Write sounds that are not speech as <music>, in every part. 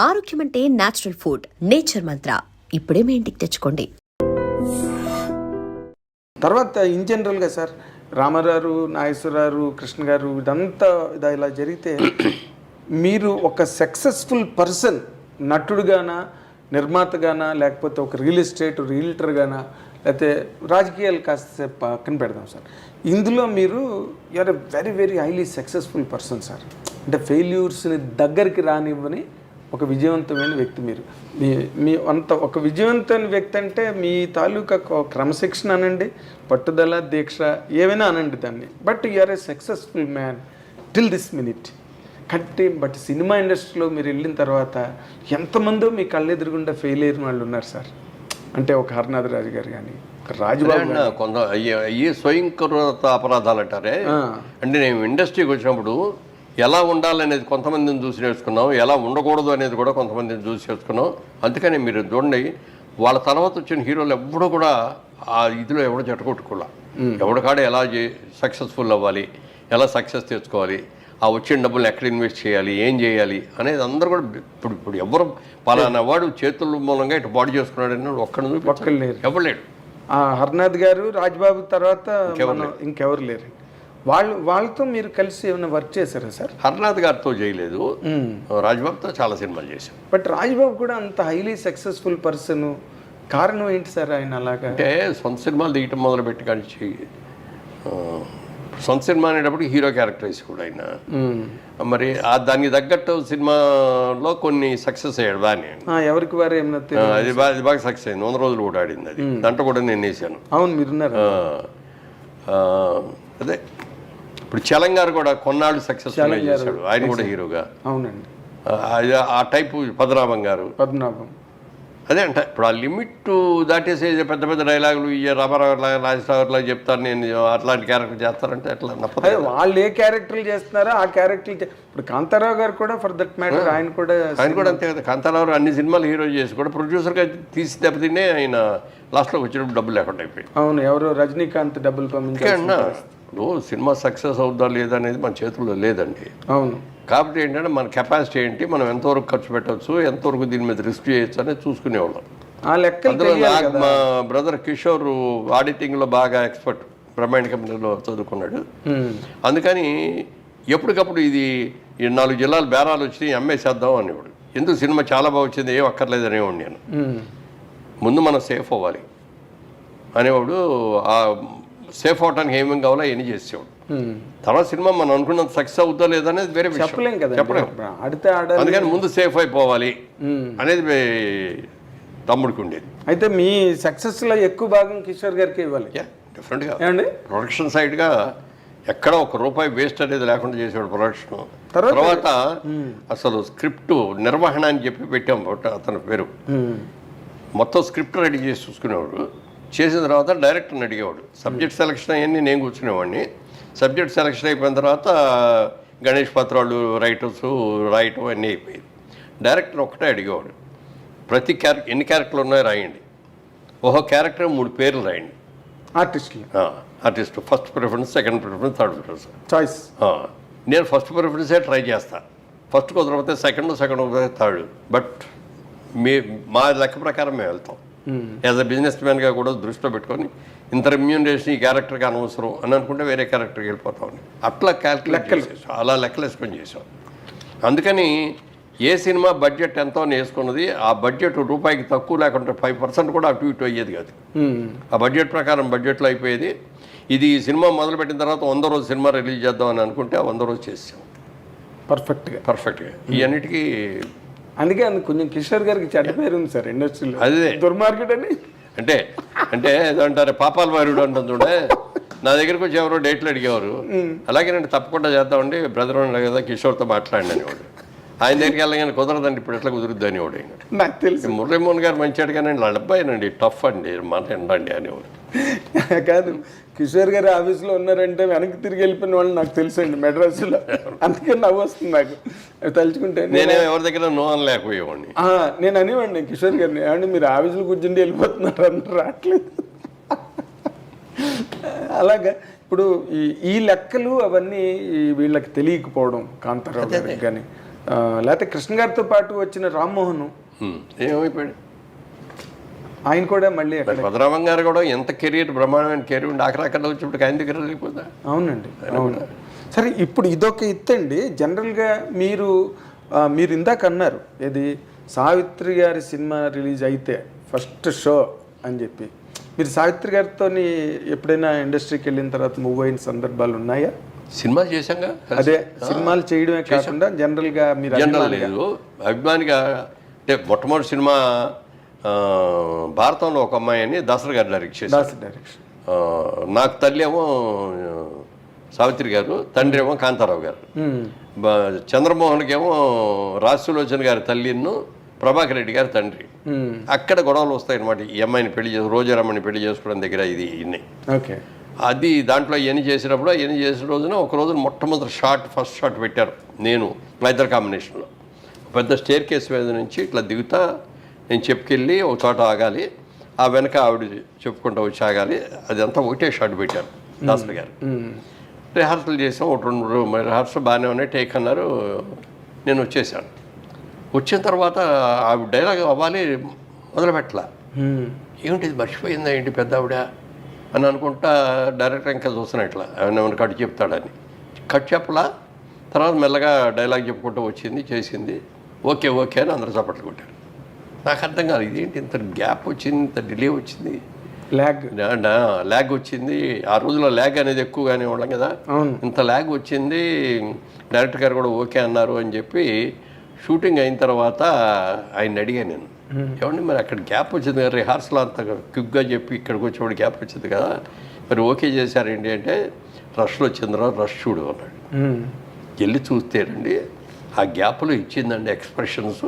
ఆరోగ్యం అంటే natural food nature మంత్ర ఇప్పుడే మీ ఇంటికి తెచ్చుకోండి. తర్వాత ఇన్ జనరల్గా సార్ రామారావు నాగేశ్వరరావు కృష్ణ గారు ఇదంతా ఇది ఇలా జరిగితే <clears throat> మీరు ఒక సక్సెస్ఫుల్ పర్సన్ నటుడుగానా నిర్మాతగానా లేకపోతే ఒక రియల్ ఎస్టేట్ రియల్టర్గానా లేకపోతే రాజకీయాలు కాస్త పక్కన పెడదాం సార్. ఇందులో మీరు you're a very very highly successful person sir. అంటే ఫెయిల్యూర్స్ని దగ్గరికి రానివ్వని ఒక విజయవంతమైన వ్యక్తి మీరు. మీ మీ అంత ఒక విజయవంతమైన వ్యక్తి అంటే మీ తాలూకా క్రమశిక్షణ అనండి పట్టుదల దీక్ష ఏమైనా అనండి దాన్ని. But are a successful man till this minute. కట్టి బట్ సినిమా ఇండస్ట్రీలో మీరు వెళ్ళిన తర్వాత ఎంతమందో మీ కళ్ళెదురుగుండా ఫెయిల్ అయిన వాళ్ళు ఉన్నారు సార్. అంటే ఒక హర్నాథ్ రాజు గారు కానీ రాజుబాబు అన్న కొంత అయ్యే అయ్యే స్వయంకృత అపరాధాలు అంటారే? అంటే నేను ఇండస్ట్రీకి వచ్చినప్పుడు ఎలా ఉండాలనేది కొంతమందిని చూసి నేర్చుకున్నాం ఎలా ఉండకూడదు అనేది కూడా కొంతమందిని చూసి నేర్చుకున్నాం. అందుకని మీరు చూడండి వాళ్ళ తర్వాత వచ్చిన హీరోలు ఎవ్వడూ కూడా ఆ ఇదిలో ఎవడో జట్టకొట్టుకోలే. ఎవడ కాడ ఎలా సక్సెస్ఫుల్ అవ్వాలి ఎలా సక్సెస్ తెచ్చుకోవాలి ఆ వచ్చిన డబ్బులు ఎక్కడ ఇన్వెస్ట్ చేయాలి ఏం చేయాలి అనేది అందరూ కూడా ఇప్పుడు ఇప్పుడు ఎవరు పలానా వాడు చేతుల మూలంగా ఇటు బాడీ చేసుకున్నాడు అని ఒక్కడిని. ఎవరు లేడు ఆ హర్నాథ్ గారు రాజ్బాబు తర్వాత ఇంకెవరు లేరు. వాళ్ళు వాళ్ళతో మీరు కలిసి ఏమైనా వర్క్ చేశారా సార్? హర్నాథ్ గారితో చేయలేదు. రాజ్బాబుతో చాలా సినిమాలు చేశాం. బట్ రాజ్బాబు కూడా అంత హైలీ సక్సెస్ఫుల్ పర్సన్ కారణం ఏంటి సార్ ఆయన అలాగా? అంటే సొంత సినిమాలు తీయటం మొదలుపెట్టి కానిచ్చి ఆ, సొంత సినిమా అనేటప్పుడు హీరో క్యారెక్టరైజ్ కూడా ఆయన. మరి ఆ దానికి తగ్గట్టు సినిమాలో కొన్ని సక్సెస్ అయ్యాడు బాగానే. ఆ, ఎవరికి వారు అది బాగా అది బాగా సక్సెస్ అయింది. వంద రోజులు కూడా ఆడింది అది. దాంట్లో కూడా నేను వేసాను. అవును మీరున్నారు అదే ఇప్పుడు చలంగారు కూడా కొన్నాళ్ళు సక్సెస్ చేశాడు. ఆయన కూడా హీరోగా. అవునండి. ఆ, టైపు పద్మనాభం గారు. పద్మనాభం. అదే అంట ఇప్పుడు ఆ లిమిట్ దాటేసే పెద్ద పెద్ద డైలాగులు ఈ రామారావు రాజేశ్వరరావు చెప్తాను నేను అట్లాంటి క్యారెక్టర్ చేస్తారంటే ఎట్లా నప్పదు వాళ్ళు ఏ క్యారెక్టర్లు చేస్తున్నారో ఆ క్యారెక్టర్లు చే- ఇప్పుడు కాంతారావు గారు కూడా ఫర్ దట్ మ్యాటర్ ఆయన కూడా ఆయన కూడా అంతే కదా. కాంతారావు అన్ని సినిమాలు హీరో చేసి కూడా ప్రొడ్యూసర్గా తీసి దెబ్బతినే ఆయన లాస్ట్లోకి వచ్చినప్పుడు డబ్బులు లేకుండా అయిపోయింది అవును ఎవరో రజనీకాంత్ డబ్బులు పంపించారు ఇప్పుడు సినిమా సక్సెస్ అవుద్దా లేదా అనేది మన చేతుల్లో లేదండి. అవును. కాబట్టి ఏంటంటే మన కెపాసిటీ ఏంటి మనం ఎంతవరకు ఖర్చు పెట్టవచ్చు ఎంతవరకు దీని మీద రిస్క్ చేయొచ్చు అనేది చూసుకునేవాళ్ళం. ఆ కదా. మా బ్రదర్ కిషోర్ ఆడిటింగ్లో బాగా ఎక్స్పర్ట్ బ్రహ్మాండ కంపెనీలో చదువుకున్నాడు. అందుకని ఎప్పటికప్పుడు ఇది ఈ నాలుగు జిల్లాలు బేరాలు వచ్చి అమ్మేసేద్దాం అనేవాడు. ఎందుకు సినిమా చాలా బాగా వచ్చింది ఏం అక్కర్లేదు అనేవాడు నేను. ముందు మనం సేఫ్ అవ్వాలి అనేవాడు ఆ సేఫ్ అవడానికి ఏమేమి కావాలో అవన్నీ చేసేవాడు. తర్వాత సినిమా మనం అనుకున్నంత సక్సెస్ అవుతా లేదనేది వేరే చెప్పలేం కదా చెప్పలేం. అందుకని ముందు సేఫ్ అయిపోవాలి. అనేది తమ్ముడికి ఉండేది. అయితే మీ సక్సెస్లో ఎక్కువ భాగం కిషోర్ గారికి ఇవ్వాలి. యా డిఫరెంట్గా ఏమండి? ప్రొడక్షన్ సైడ్గా ఎక్కడ ఒక రూపాయి వేస్ట్ అనేది లేకుండా చేసాడు ప్రొడక్షన్ తర్వాత- అసలు స్క్రిప్ట్ నిర్వహణ అని చెప్పి పెట్టాం అతని పేరు. మొత్తం స్క్రిప్ట్ రెడీ చేసి చూసుకునేవాడు. చేసిన తర్వాత డైరెక్టర్ని అడిగేవాడు. సబ్జెక్ట్ సెలక్షన్ అవన్నీ నేను కూర్చునేవాడిని. సబ్జెక్ట్ సెలక్షన్ అయిపోయిన తర్వాత గణేష్ పత్రాలు రైటర్స్ రాయటం అన్నీ అయిపోయింది డైరెక్టర్ ఒకటే అడిగేవాడు. ప్రతి క్యారెక్టర్ ఎన్ని క్యారెక్టర్లు ఉన్నాయో రాయండి. ఓహో క్యారెక్టర్ మూడు పేర్లు రాయండి. ఆర్టిస్టులు. Artist first preference second preference third preference. Choice నేను ఫస్ట్ ప్రిఫరెన్సే ట్రై చేస్తా. ఫస్ట్ కుదరకపోతే సెకండ్ సెకండ్ కుదిరితే థర్డ్. బట్ మీ మా లెక్క ప్రకారం మేము వెళ్తాం. యాజ్ అ బిజినెస్ మ్యాన్గా కూడా దృష్టిలో పెట్టుకొని ఇంత రెమ్యూనరేషన్ ఈ క్యారెక్టర్కి అనవసరం అని అనుకుంటే వేరే క్యారెక్టర్కి వెళ్ళిపోతాం అట్లా క్యాల్కులేట్ చేసేసాం. అలా లెక్కలు వేసుకొని చేసాం అందుకని ఏ సినిమా బడ్జెట్ ఎంతో వేసుకున్నది ఆ బడ్జెట్ రూపాయికి తక్కువ లేకుంటే ఫైవ్ పర్సెంట్ కూడా అటు ఇటు అయ్యేది కాదు. ఆ బడ్జెట్ ప్రకారం బడ్జెట్లో అయిపోయేది. ఇది ఈ సినిమా మొదలుపెట్టిన తర్వాత వంద రోజు సినిమా రిలీజ్ చేద్దాం అని అనుకుంటే ఆ వంద రోజు చేసాం పర్ఫెక్ట్గా పర్ఫెక్ట్గా ఈ అన్నిటికీ అందుకే అందుకు కొంచెం కిషోర్ గారికి చెడ్డ పేరు ఉంది సార్ ఇండస్ట్రీలో. అదే. దుర్మార్గెట్ అని. అంటే అంటే ఏదో అంటారు పాపాల వారుడు అంటుంది చూడే. నా దగ్గరికి వచ్చి ఎవరో డేట్లు అడిగేవారు. అలాగే నేను తప్పకుండా చేద్దామండి. బ్రదర్ ఉన్నాడు కదా కిషోర్తో మాట్లాడిన అనేవాడు. ఆయన దగ్గరికి వెళ్ళగానే కుదరదండి ఇప్పుడు ఎట్లా కుదురుద్ది అనేవాడు నాకు తెలుసు. మురళీమోహన్ గారు మంచివాడు కానీ వాళ్ళ అబ్బాయినండి టఫ్ అండి మాట ఎండండి అనేవాడు. <laughs> కాదు కిషోర్ గారు ఆఫీస్లో ఉన్నారంటే వెనక్కి తిరిగి వెళ్ళిపోయిన వాళ్ళు నాకు తెలుసు అండి మెడ్రాస్లో. అందుకే నవ్వు వస్తుంది నాకు. అవి తలుచుకుంటే నేనే ఎవరి దగ్గర నో అని లేకపోయేవాడిని ఆ, నేను అనేవాడిని కిషోర్ గారిని. ఏమండి మీరు ఆఫీసులో కూర్చుండి వెళ్ళిపోతున్నారు అందరూ రావట్లేదు. అలాగా ఇప్పుడు ఈ ఈ లెక్కలు అవన్నీ వీళ్ళకి తెలియకపోవడం కాంతారావు గారికి కానీ లేకపోతే కృష్ణ గారితో పాటు వచ్చిన రామ్మోహన్. ఏమైపోయాడు? ఆయన కూడా మళ్ళీ భద్రామం గారు కూడా ఎంత కెరీర్ బ్రహ్మాండమైన కెరీర్ ఉండి ఆఖరి అక్కడ వచ్చినప్పుడు ఆయన దగ్గర లేకపోతే అవునండి అవును. సరే ఇప్పుడు ఇదొక ఎత్తండి జనరల్గా మీరు మీరు ఇందాక అన్నారు ఇది సావిత్రి గారి సినిమా రిలీజ్ అయితే ఫస్ట్ షో అని చెప్పి. మీరు సావిత్రి గారితో ఎప్పుడైనా ఇండస్ట్రీకి వెళ్ళిన తర్వాత మూవ్ అయిన సందర్భాలు ఉన్నాయా? సినిమాలు చేశాంగా అదే సినిమాలు చేయడమే కాకుండా జనరల్గా మీరు జనరల్ లేదు. అభిమానిగా అంటే మొట్టమొదటి సినిమా భారతంలో ఒక అమ్మాయి అని దసరా గారు డైరెక్ట్ చేశారు. డైరెక్షన్ నాకు తల్లి ఏమో సావిత్రి గారు తండ్రి ఏమో కాంతారావు గారు. చంద్రమోహన్కి ఏమో రాజసులోచన గారి తల్లిను ప్రభాకర్ రెడ్డి గారి తండ్రి. అక్కడ గొడవలు వస్తాయి అనమాట ఈ అమ్మాయిని పెళ్ళి చేసి రోజారమ్మని పెళ్ళి చేసుకోవడం దగ్గర ఇది ఇన్ని. ఓకే. అది దాంట్లో ఎన్ని చేసినప్పుడు ఎన్ని చేసిన రోజున ఒక రోజున మొట్టమొదటి షాట్ ఫస్ట్ షాట్ పెట్టారు నేను మా ఇద్దరు కాంబినేషన్లో. పెద్ద స్టేర్ కేస్ మీద నుంచి ఇట్లా దిగుతా నేను చెప్పుకెళ్ళి ఒక చోట ఆగాలి. ఆ వెనక ఆవిడ చెప్పుకుంటూ వచ్చి ఆగాలి. అదంతా ఒకటే షాట్ పెట్టారు దాసరి గారు. రిహార్సల్ చేసాం ఒక రెండు మరి రిహార్సల్ బాగానే ఉన్నాయి టేక్ అన్నారు. నేను వచ్చేసాను. వచ్చిన తర్వాత ఆవిడ డైలాగ్ అవ్వాలి మొదలు పెట్టలా ఏమిటి ఇది మర్చిపోయిందా ఏంటి పెద్ద ఆవిడ? అని అనుకుంటా డైరెక్టర్ ఇంకా చూస్తున్నా ఇట్లా ఏమైనా కట్ చెప్తాడని. కట్ చెప్పలా. తర్వాత మెల్లగా డైలాగ్ చెప్పుకుంటూ వచ్చింది చేసింది. ఓకే ఓకే అని అందరూ చప్పట్లు కొట్టారు. నాకు అర్థం కాదు ఇదేంటి ఇంత గ్యాప్ వచ్చింది ఇంత డిలే వచ్చింది? ల్యాగ్. ల్యాగ్ వచ్చింది. ఆ రోజుల్లో ల్యాగ్ అనేది ఎక్కువగానే వాళ్ళం కదా. ఇంత ల్యాగ్ వచ్చింది డైరెక్టర్ గారు కూడా ఓకే అన్నారు అని చెప్పి షూటింగ్ అయిన తర్వాత ఆయన అడిగాను నేను. ఏమండి మరి అక్కడ గ్యాప్ వచ్చింది కదా రిహార్సల్ అంత క్విక్గా చెప్పి ఇక్కడికి వచ్చేవాడు గ్యాప్ వచ్చింది కదా. మరి ఓకే చేశారేంటి అంటే రష్లో తర్వాత రష్ చూడు అన్నాడు. వెళ్ళి చూస్తేనండి ఆ గ్యాప్లో ఇచ్చిందండి ఎక్స్ప్రెషన్స్.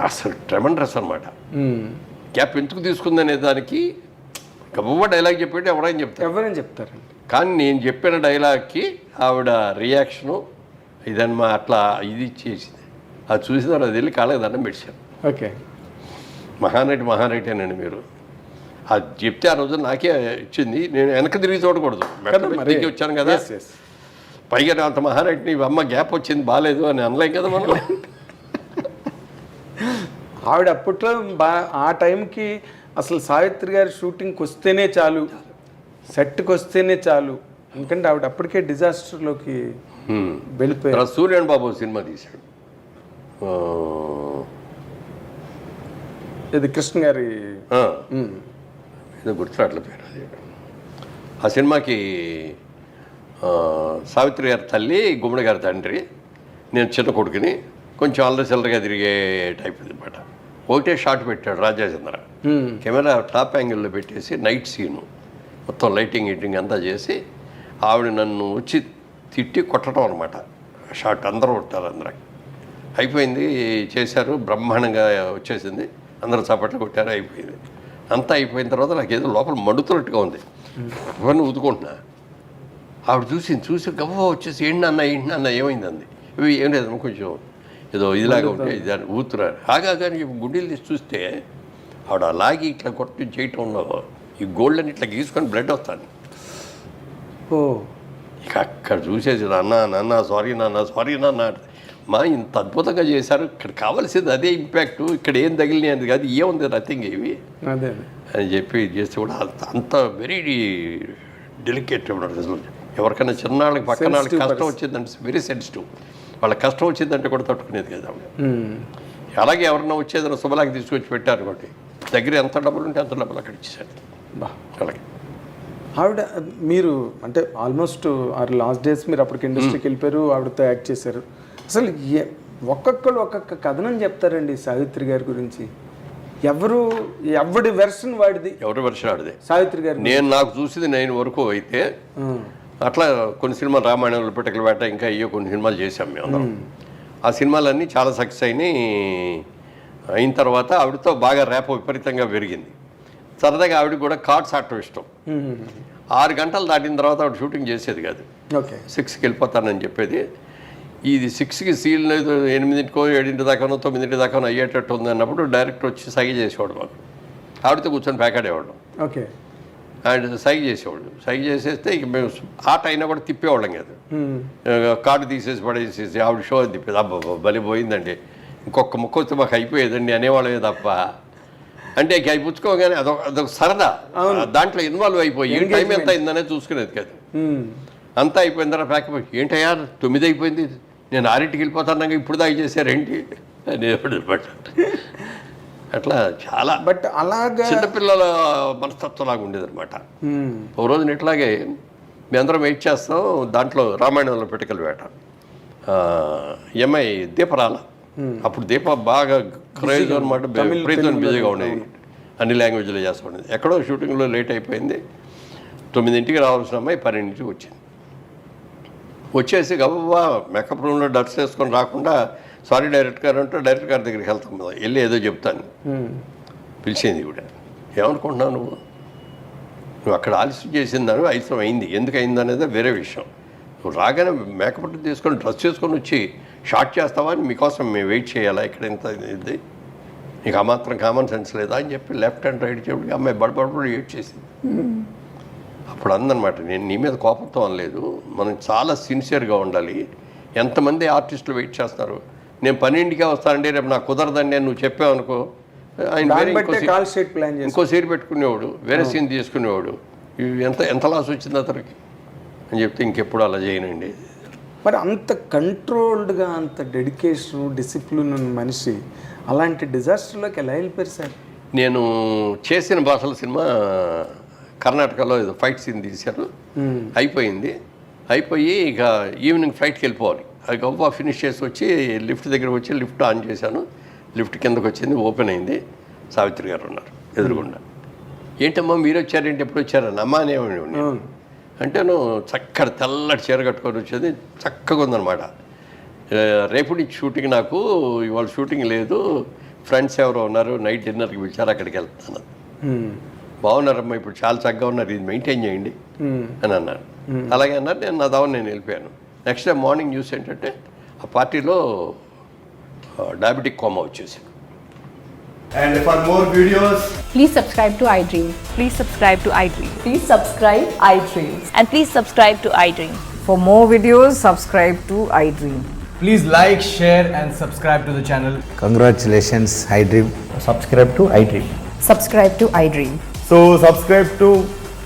అసలు ట్రెమండ్రస్ అనమాట గ్యాప్ ఎందుకు తీసుకుందనే దానికి గబవ్వ డైలాగ్ చెప్పేటి ఎవరైనా చెప్తారు. ఎవరైనా చెప్తారండి. కానీ నేను చెప్పిన డైలాగ్కి ఆవిడ రియాక్షను ఇదన్నమా అట్లా ఇది ఇచ్చేసింది అది చూసిన తర్వాత వెళ్ళి కాళ్ళకి దండం పెట్టాను ఓకే. మహానటి మహానటేనండి మీరు. అది చెప్తే ఆ రోజు నాకే ఇచ్చింది. నేను వెనక తిరిగి చూడకూడదు. దిగి వచ్చాను కదా. పైగా అంత మహానటిని అమ్మ గ్యాప్ వచ్చింది బాగాలేదు అని అనలేం కదా మనం. <laughs> ఆవిడ అప్పట్లో బా ఆ టైంకి అసలు సావిత్రి గారి షూటింగ్కి వస్తేనే చాలు. సెట్కి వస్తేనే చాలు. ఎందుకంటే ఆవిడ అప్పటికే డిజాస్టర్లోకి. వెళ్ళిపోయారు. సూర్యన్ బాబు సినిమా తీశాడు. ఇది కృష్ణ గారి ఏదో గుర్తురాట్ల పేరు అది. ఆ సినిమాకి సావిత్రి గారి తల్లి గుమ్మడి గారి తండ్రి నేను చిన్న కొడుకుని కొంచెం అల్లరి చిల్లరగా తిరిగే టైప్ అనమాట ఒకటే షాట్ పెట్టాడు రాజాచంద్ర కెమెరా టాప్ యాంగిల్లో పెట్టేసి నైట్ సీను. మొత్తం లైటింగ్ హీటింగ్ అంతా చేసి ఆవిడ నన్ను వచ్చి తిట్టి కొట్టడం అనమాట షాట్ అందరూ కొట్టారు అందరూ. అయిపోయింది చేశారు బ్రహ్మాండంగా వచ్చేసింది. అందరూ చప్పట్లు కొట్టారు అయిపోయింది. అంతా అయిపోయిన తర్వాత నాకు ఏదో లోపల మండుతున్నట్టుగా ఉంది. అవన్నీ ఊదుకుంటున్నా ఆవిడ చూసి చూసి గవ్వ వచ్చేసి ఏంటి అన్న ఏంటి అన్న ఏమైంది? అంది. ఇవి ఏం లేదు కొంచెం ఏదో ఇదిలాగా ఉంటే ఇది అని ఊతున్నారు ఆగా కానీ గుండెలు తీసి చూస్తే ఆవిడ అలాగి ఇట్లా కొట్టి చేయటంలో ఈ గోల్డ్ అని ఇట్లా గీసుకొని బ్లడ్ వస్తాను ఓ. ఇక అక్కడ చూసేసి నాన్న నాన్న సారీ నాన్న సారీ నాన్న మా ఇంత అద్భుతంగా చేశారు ఇక్కడ కావాల్సింది అదే ఇంపాక్ట్ ఇక్కడ ఏం తగిలినాయి అది కాదు ఏముంది నథింగ్ ఇవి అదే అని చెప్పి ఇది చేస్తే కూడా అంత అంత వెరీ డెలికేట్ అసలు. ఎవరికైనా చిన్నాళ్ళకి పక్కన వాళ్ళకి కష్టం వచ్చిందంటే వెరీ సెన్సిటివ్ వాళ్ళకి కష్టం వచ్చిందంటే కూడా తట్టుకునేది కదా అలాగే ఎవరన్నా వచ్చేదన్నా శుభలాకి తీసుకొచ్చి పెట్టారు కాబట్టి దగ్గర ఎంత డబ్బులు ఉంటే అంత డబ్బులు అక్కడ ఇచ్చేసారు బా. అలాగే. ఆవిడ మీరు అంటే ఆల్మోస్ట్ ఆర్ లాస్ట్ డేస్ మీరు అప్పటికి ఇండస్ట్రీకి వెళ్ళిపోయారు ఆవిడతో యాక్ట్ చేశారు. అసలు ఒక్కొక్కరు ఒక్కొక్క కథనం చెప్తారండి సావిత్రి గారి గురించి. ఎవరు ఎవడి వెర్షన్ వాడిది? ఎవరి వర్షం ఆడిదే సావిత్రి గారి నేను నాకు చూసింది నేను వరకు అయితే అట్లా కొన్ని సినిమాలు రామాయణంలో పిటకల వేట ఇంకా అయ్యో కొన్ని సినిమాలు చేశాం మేము అందరం. ఆ సినిమాలన్నీ చాలా సక్సెస్ అయినాయి. అయిన తర్వాత ఆవిడతో బాగా రేప విపరీతంగా పెరిగింది. సరదాగా ఆవిడకి కూడా కార్డ్స్ ఆడటం ఇష్టం. ఆరు గంటలు దాటిన తర్వాత ఆవిడ షూటింగ్ చేసేది కాదు. ఓకే. సిక్స్కి వెళ్ళిపోతానని చెప్పేది. ఇది సిక్స్కి సీల్ ఎనిమిదింటికో ఏడింటి దాకానో తొమ్మిదింటి దాకానో అయ్యేటట్టు ఉంది అన్నప్పుడు డైరెక్టర్ వచ్చి సగి చేసేవాడు మాకు. ఆవిడతో కూర్చొని ప్యాకాడేవాడు ఓకే. ఆయన సైగ చేసేవాళ్ళు. సైగ చేసేస్తే ఇక మేము ఆట అయినా కూడా తిప్పేవాళ్ళం కాదు కార్డు తీసేసి పడేసేసి ఆవిడ షో అని తిప్పేది. అబ్బా బలి పోయిందండి. ఇంకొక ముక్క వస్తే మాకు అయిపోయేదండి అనేవాళ్ళమే తప్ప. అంటే ఇక అవి పుచ్చుకోగానే అదొక అదొక సరదా. దాంట్లో ఇన్వాల్వ్ అయిపోయి టైం ఎంత అయిందనే చూసుకునేది కాదు. అంతా అయిపోయిన తర్వాత ప్యాక్ ఏంటయ్యా తొమ్మిది అయిపోయింది. నేను ఆరింటికి వెళ్ళిపోతాను ఇప్పుడు దాకా చేశారేంటి? అనేవాడు అనమాట. <laughs> అట్లా చాలా బట్ అలాగా చిన్నపిల్లల మనస్తత్వం లాగా ఉండేది అనమాట. ఓ రోజున ఇట్లాగే మీ అందరం వెయిట్ చేస్తాం దాంట్లో రామాయణంలో పెట్టుకల వేట. అమ్మాయి దీపరాల. అప్పుడు దీప బాగా క్రేజ్ అనమాట ప్రీతం బిజీగా ఉండేది. అన్ని లాంగ్వేజ్లో చేస్తూ ఉండేది. ఎక్కడో షూటింగ్లో లేట్ అయిపోయింది. తొమ్మిదింటికి రావాల్సిన అమ్మాయి పన్నెండింటికి వచ్చింది. వచ్చేసి గబా మేకప్ రూమ్లో డ్రెస్ వేసుకొని రాకుండా సారీ డైరెక్టర్ గారు అంటే డైరెక్టర్ గారి దగ్గరికి వెళ్తాం కదా వెళ్ళి ఏదో చెప్తాను. పిలిచింది కూడా. ఏమనుకుంటున్నావు నువ్వు? నువ్వు అక్కడ ఆలస్యం చేసిందాను అవసరం అయింది. ఎందుకు అయింది అనేది వేరే విషయం. నువ్వు రాగానే మేకప్ తీసుకొని డ్రెస్ చేసుకొని వచ్చి షార్ట్ చేస్తావా అని మీకోసం మేము వెయిట్ చేయాలా? ఇక్కడ ఇంత ఇది. నీకు ఆ మాత్రం కామన్ సెన్స్ లేదా అని చెప్పి లెఫ్ట్ అండ్ రైట్ చెప్పి అమ్మాయి బడబడబడి వెయిట్ చేసింది అప్పుడు అందనమాట నేను నీ మీద కోపంతో అనలేదు మనం చాలా సిన్సియర్గా ఉండాలి. ఎంతమంది ఆర్టిస్టులు వెయిట్ చేస్తున్నారు నేను పన్నెండుకే వస్తానండి రేపు నాకు కుదరదండి అని నువ్వు చెప్పావు అనుకో ఆయన ప్లాన్ ఇంకో సీట్ పెట్టుకునేవాడు వేరే సీన్ తీసుకునేవాడు. ఇవి ఎంత ఎంత లాస్ వచ్చింది అతనికి? అని చెప్తే ఇంకెప్పుడు అలా చేయనండి. మరి అంత కంట్రోల్డ్గా అంత డెడికేషన్ డిసిప్లిన్ ఉన్న మనిషి అలాంటి డిజాస్టర్లోకి ఎలా వెళ్ళిపోయారు సార్? నేను చేసిన భాషల సినిమా కర్ణాటకలో ఏదో ఫైట్ సీన్ తీశారు. అయిపోయింది. అయిపోయి ఇక ఈవినింగ్ ఫ్లైట్కి వెళ్ళిపోవాలి. అది గొప్ప ఫినిష్ చేసి వచ్చి లిఫ్ట్ దగ్గర వచ్చి లిఫ్ట్ ఆన్ చేశాను. లిఫ్ట్ కిందకు వచ్చింది ఓపెన్ అయింది. సావిత్రి గారు ఉన్నారు ఎదురుగుండా. ఏంటమ్మా మీరు వచ్చారేంటి? ఎప్పుడు వచ్చారని అమ్మా అనేవాడిని. అంటే నువ్వు చక్కటి తెల్లటి చీర కట్టుకొని వచ్చేది చక్కగా ఉందన్నమాట. ఆ, రేపు నుంచి షూటింగ్ నాకు ఇవాళ షూటింగ్ లేదు. ఫ్రెండ్స్ ఎవరో ఉన్నారు నైట్ డిన్నర్కి పిలిచారు అక్కడికి వెళ్తాను. బాగున్నారమ్మా ఇప్పుడు చాలా చక్కగా ఉన్నారు ఇది మెయింటైన్ చేయండి. అని అన్నారు. అలాగే అన్నారు నేను నా దావన్ నేను వెళ్ళిపోయాను. నెక్స్ట్ డే మార్నింగ్ న్యూస్ ఏంటంటే ఆ పార్టీలో డయాబెటిక్ కోమా వచ్చేసింది And for more videos, Please subscribe to iDream. Please subscribe to iDream. Please subscribe iDreams. And please subscribe to iDream. For more videos, subscribe to iDream. please like, share, and subscribe to the channel. Congratulations, iDream. subscribe to iDream. Subscribe to iDream. So, subscribe to